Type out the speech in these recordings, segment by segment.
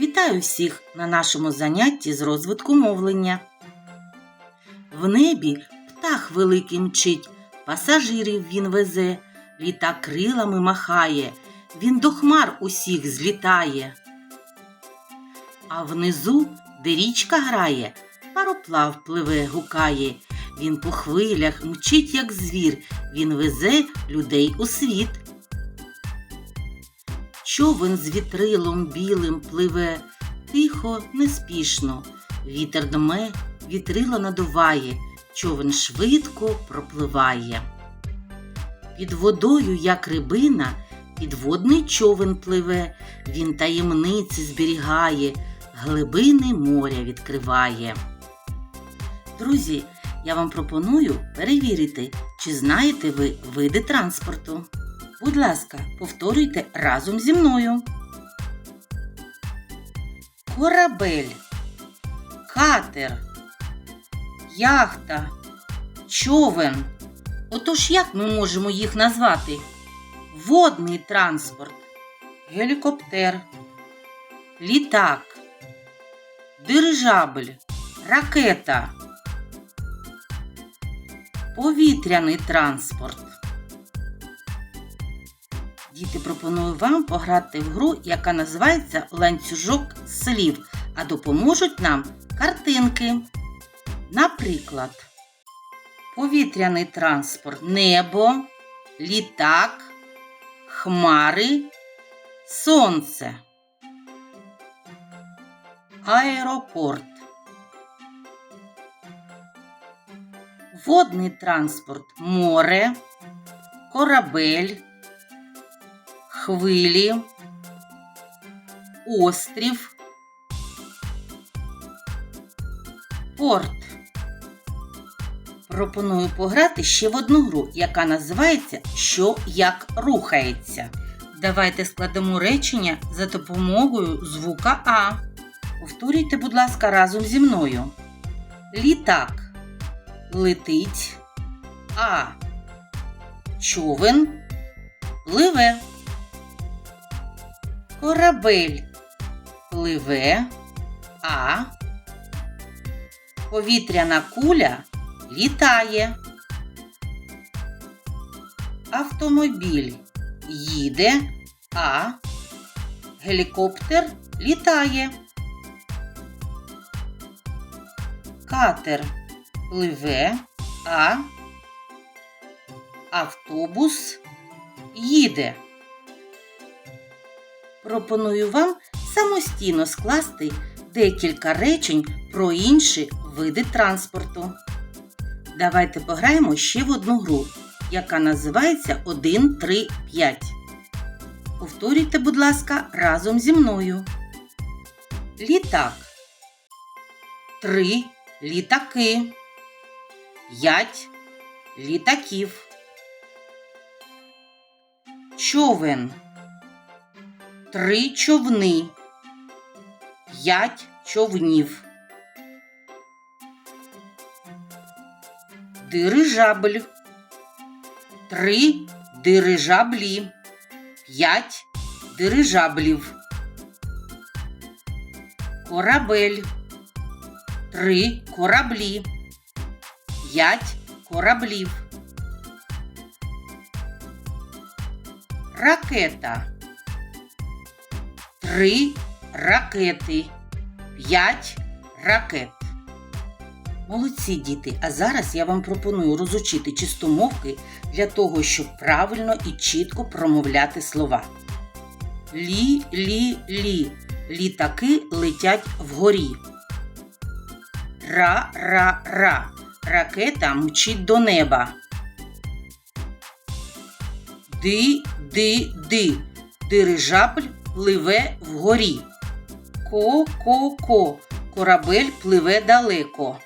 Вітаю всіх на нашому занятті з розвитку мовлення. В небі птах великий мчить, пасажирів він везе, літа крилами махає, він до хмар усіх злітає. А внизу, де річка грає, пароплав пливе, гукає. Він по хвилях мчить, як звір, він везе людей у світ. Човен з вітрилом білим пливе, тихо, неспішно. Вітер дме, вітрило надуває, човен швидко пропливає. Під водою, як рибина, підводний човен пливе, він таємниці зберігає, глибини моря відкриває. Друзі, я вам пропоную перевірити, чи знаєте ви види транспорту. Будь ласка, повторюйте разом зі мною. Корабель, катер, яхта, човен. Отож як ми можемо їх назвати? Водний транспорт, гелікоптер, літак, дирижабль, ракета, повітряний транспорт. Діти пропоную вам пограти в гру, яка називається ланцюжок слів, а допоможуть нам картинки. Наприклад, повітряний транспорт, небо, літак, хмари, сонце. Аеропорт. Водний транспорт море, корабель хвилі, острів, порт. Пропоную пограти ще в одну гру, яка називається Що як рухається. Давайте складемо речення за допомогою звука А. Повторюйте, будь ласка, разом зі мною. Літак летить, а човен пливе. Корабель. Пливе, а. Повітряна куля літає. Автомобіль їде, а. Гелікоптер літає. Катер пливе, а. Автобус їде. Пропоную вам самостійно скласти декілька речень про інші види транспорту. Давайте пограємо ще в одну гру, яка називається 1, 3, 5. Повторюйте, будь ласка, разом зі мною. Літак. Три літаки. П'ять літаків. Човен. Три човни. П'ять човнів. Дирижабль. Три дирижаблі. П'ять дирижаблів. Корабель. Три кораблі. П'ять кораблів. Ракета. Три ракети. П'ять ракет. Молодці діти! А зараз я вам пропоную розучити чистомовки для того, щоб правильно і чітко промовляти слова. Лі-лі-лі. Літаки летять вгорі. Ра-ра-ра. Ракета мчить до неба. Ди-ди-ди. Дирижабль пливе вгорі. Ко-ко-ко. Корабель пливе далеко.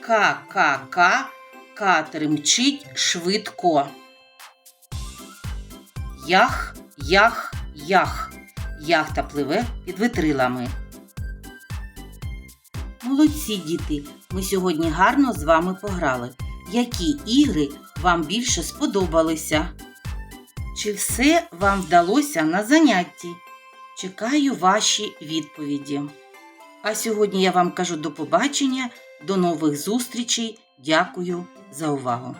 Ка-ка-ка. Катер мчить швидко. Ях, ях, ях. Яхта пливе під витрилами. Молодці діти! Ми сьогодні гарно з вами пограли. Які ігри вам більше сподобалися? Чи все вам вдалося на занятті? Чекаю ваші відповіді. А сьогодні я вам кажу до побачення, до нових зустрічей. Дякую за увагу!